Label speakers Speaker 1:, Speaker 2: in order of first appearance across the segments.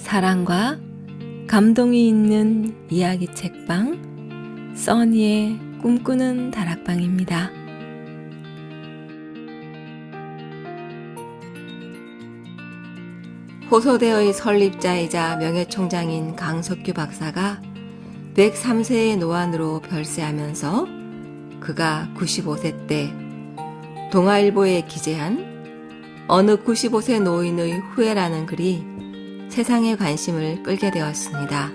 Speaker 1: 사랑과 감동이 있는 이야기 책방 써니의 꿈꾸는 다락방입니다. 호소대의 설립자이자 명예총장인 강석규 박사가 103세의 노안으로 별세하면서 그가 95세 때 동아일보에 기재한 어느 95세 노인의 후회라는 글이 세상의 관심을 끌게 되었습니다.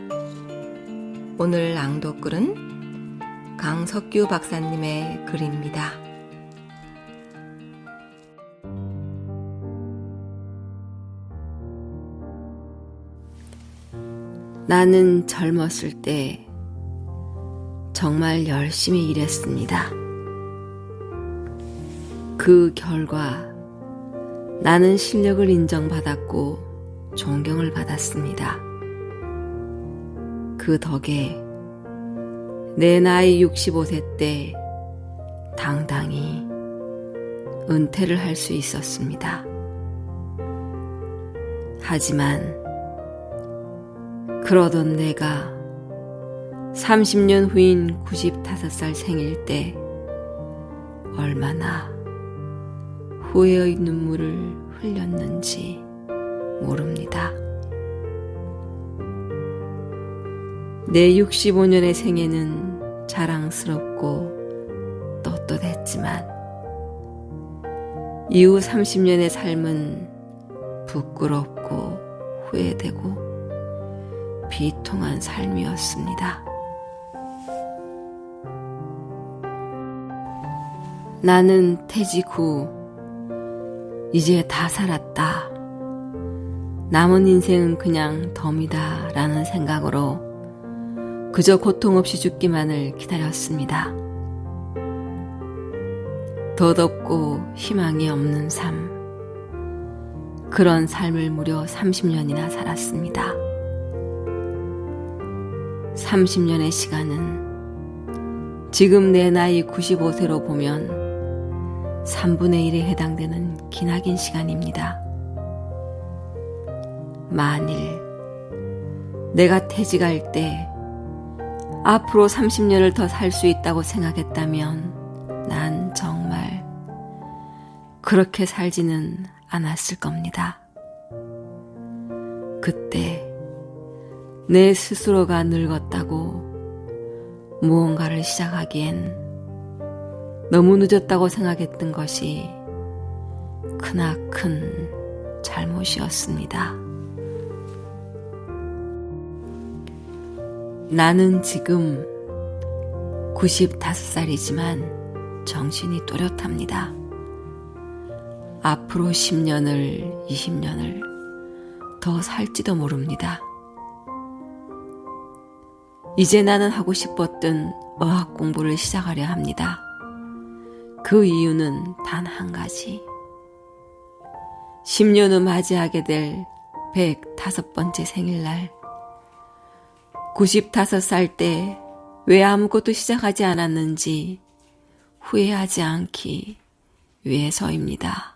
Speaker 1: 오늘 낭독글은 강석규 박사님의 글입니다. 나는 젊었을 때 정말 열심히 일했습니다. 그 결과 나는 실력을 인정받았고 존경을 받았습니다. 그 덕에 내 나이 65세 때 당당히 은퇴를 할 수 있었습니다. 하지만 그러던 내가 30년 후인 95살 생일 때 얼마나 후회의 눈물을 흘렸는지 모릅니다. 내 65년의 생애는 자랑스럽고 떳떳했지만 이후 30년의 삶은 부끄럽고 후회되고 비통한 삶이었습니다. 나는 퇴직 후 이제 다 살았다. 남은 인생은 그냥 덤이다 라는 생각으로 그저 고통 없이 죽기만을 기다렸습니다. 덧없고 희망이 없는 삶. 그런 삶을 무려 30년이나 살았습니다. 30년의 시간은 지금 내 나이 95세로 보면 3분의 1에 해당되는 기나긴 시간입니다. 만일 내가 퇴직할 때 앞으로 30년을 더 살 수 있다고 생각했다면 난 정말 그렇게 살지는 않았을 겁니다. 그때 내 스스로가 늙었다고 무언가를 시작하기엔 너무 늦었다고 생각했던 것이 크나큰 잘못이었습니다. 나는 지금 95살이지만 정신이 또렷합니다. 앞으로 10년을, 20년을 더 살지도 모릅니다. 이제 나는 하고 싶었던 어학 공부를 시작하려 합니다. 그 이유는 단 한 가지. 10년 후 맞이하게 될 105번째 생일날, 95살 때 왜 아무것도 시작하지 않았는지 후회하지 않기 위해서입니다.